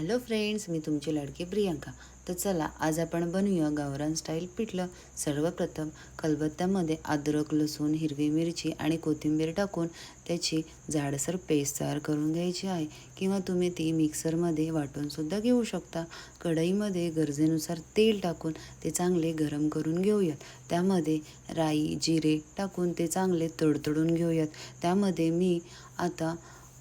Hello friends मी तुमची लाडकी प्रियांका. तर चला आज आपण बनवूया गावरान स्टाईल पिठलं. सर्वप्रथम खलबत्त्यामध्ये अद्रक लसूण हिरवी मिरची आणि कोथिंबीर टाकून त्याची जाडसर पेस्ट तयार करून घ्यायची आहे. किंवा तुम्ही ती मिक्सरमध्ये वाटूनसुद्धा घेऊ शकता. कढईमध्ये गरजेनुसार तेल टाकून ते चांगले गरम करून घेऊयात. त्यामध्ये राई जिरे टाकून ते चांगले तडतडून घेऊयात. त्यामध्ये मी आता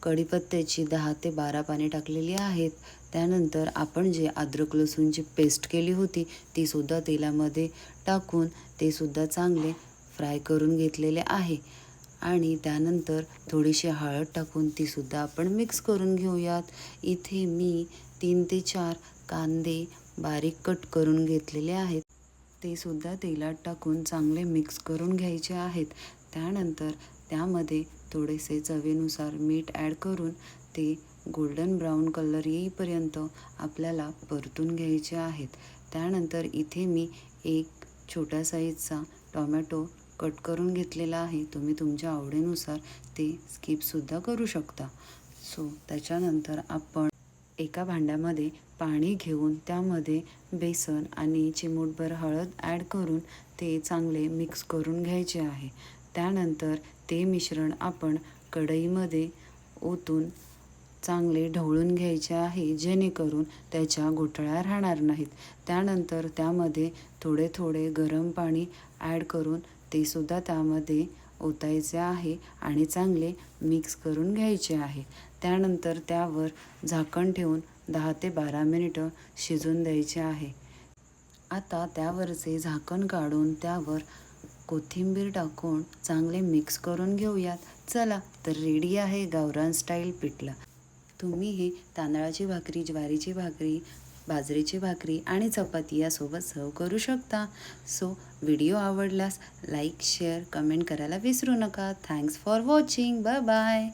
कढीपत्त्याची दहा ते बारा पाने टाकलेली आहेत. त्यानंतर आपण जे अद्रक लसूणची पेस्ट केली होती तीसुद्धा तेलामध्ये टाकून ते सुद्धा चांगले फ्राय करून घेतलेले आहे. आणि त्यानंतर थोडीशी हळद टाकून तीसुद्धा आपण मिक्स करून घेऊयात. इथे मी तीन ते चार कांदे बारीक कट करून घेतलेले आहेत. ते सुद्धा तेलात टाकून चांगले मिक्स करून घ्यायचे आहेत. त्यानंतर त्यामध्ये थोडेसे चवीनुसार मीठ ॲड करून ते गोल्डन ब्राऊन कलर येईपर्यंत आपल्याला परतून घ्यायचे आहेत. त्यानंतर इथे मी एक छोट्या साईजचा टोमॅटो कट करून घेतलेला आहे. तुम्ही तुमच्या आवडीनुसार ते स्किपसुद्धा करू शकता. सो त्याच्यानंतर आपण एका भांड्यामध्ये पाणी घेऊन त्यामध्ये बेसन आणि चिमूटभर हळद ॲड करून ते चांगले मिक्स करून घ्यायचे आहे. त्यानंतर ते मिश्रण आपण कढईमध्ये ओतून चांगले ढवळून घ्यायचे आहे जेणेकरून त्याच्या घोटळ्या राहणार नाहीत. त्यानंतर त्यामध्ये थोडे थोडे गरम पाणी ॲड करून ते सुद्धा त्यामध्ये ओतायचे आहे आणि चांगले मिक्स करून घ्यायचे आहे. त्यानंतर त्यावर झाकण ठेवून दहा ते बारा मिनिटं शिजून द्यायचे आहे. आता त्यावरचे झाकण काढून त्यावर कोथिंबीर टाकून चांगले मिक्स करून घेऊयात. चला तर रेडी आहे गावरान स्टाईल पिठलं. तुम्ही हे तांदळाची भाकरी ज्वारीची भाकरी बाजरीची भाकरी आणि चपाती यासोबत सर्व करू शकता. सो व्हिडिओ आवडल्यास लाईक शेअर कमेंट करायला विसरू नका. Thanks for watching. Bye bye.